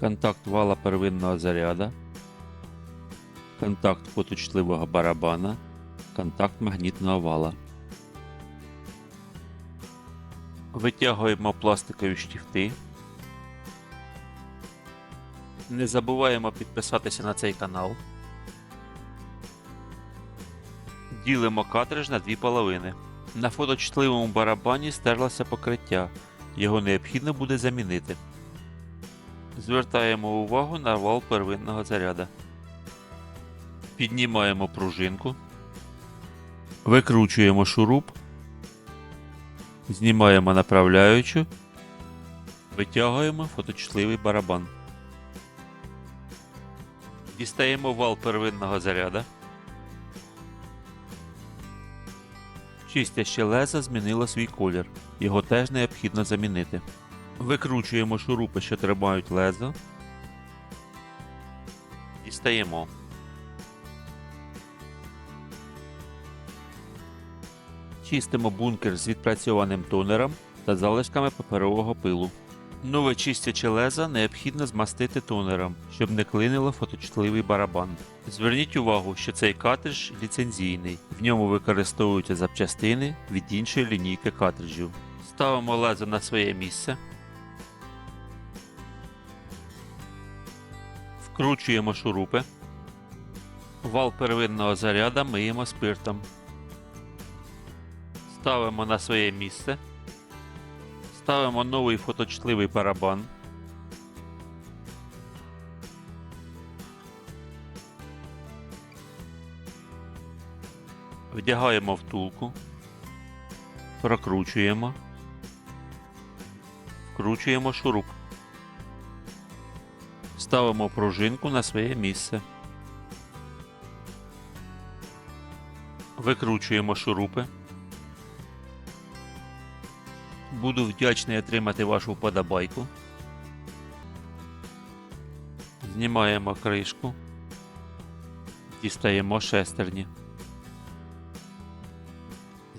контакт вала первинного заряда, контакт фоточутливого барабана, контакт магнітного вала. Витягуємо пластикові штифти. Не забуваємо підписатися на цей канал. Ділимо картридж на дві половини. На фоточутливому барабані стерлося покриття. Його необхідно буде замінити. Звертаємо увагу на вал первинного заряда. Піднімаємо пружинку. Викручуємо шуруп. Знімаємо направляючу. Витягуємо фоточутливий барабан. Дістаємо вал первинного заряда. Чистяще леза змінило свій колір. Його теж необхідно замінити. Викручуємо шурупи, що тримають лезо. Дістаємо. Чистимо бункер з відпрацьованим тонером та залишками паперового пилу. Нове чистяче лезо необхідно змастити тонером, щоб не клинило фоточутливий барабан. Зверніть увагу, що цей картридж ліцензійний, в ньому використовуються запчастини від іншої лінійки картриджів. Ставимо лезо на своє місце. Вкручуємо шурупи. Вал первинного заряда миємо спиртом. Ставимо на своє місце. Ставимо новий фоточутливий барабан. Вдягаємо втулку. Прокручуємо. Вкручуємо шуруп. Ставимо пружинку на своє місце. Викручуємо шурупи. Буду вдячний отримати вашу вподобайку. Знімаємо кришку. Дістаємо шестерні.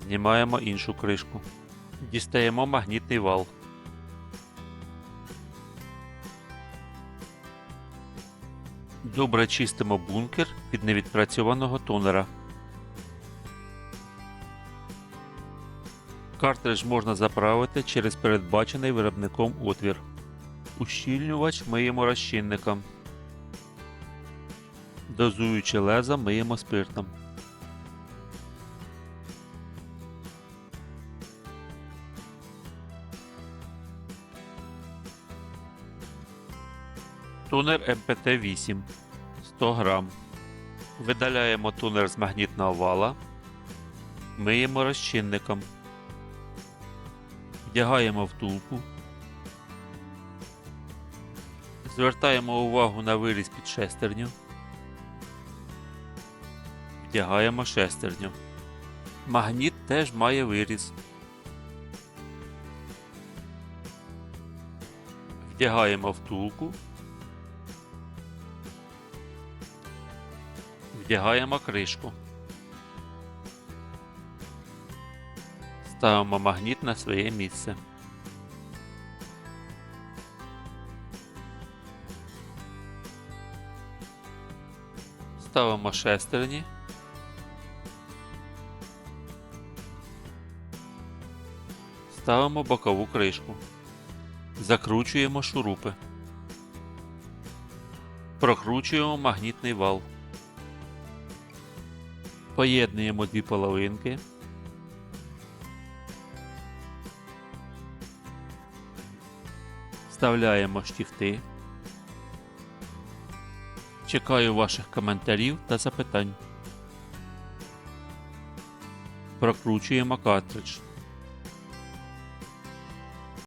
Знімаємо іншу кришку. Дістаємо магнітний вал. Добре чистимо бункер від невідпрацьованого тонера. Картридж можна заправити через передбачений виробником отвір. Ущільнювач миємо розчинником. Дозуючи леза миємо спиртом. Тунер МПТ-8 100 грам. Видаляємо тунер з магнітного вала. Миємо розчинником. Вдягаємо втулку. Звертаємо увагу на виріз під шестерню. Вдягаємо шестерню. Магніт теж має виріз. Вдягаємо втулку. Вдягаємо кришку. Ставимо магніт на своє місце. Ставимо шестерні. Ставимо бокову кришку. Закручуємо шурупи. Прокручуємо магнітний вал. Поєднуємо дві половинки. Вставляємо штифти. Чекаю ваших коментарів та запитань. Прокручуємо картридж.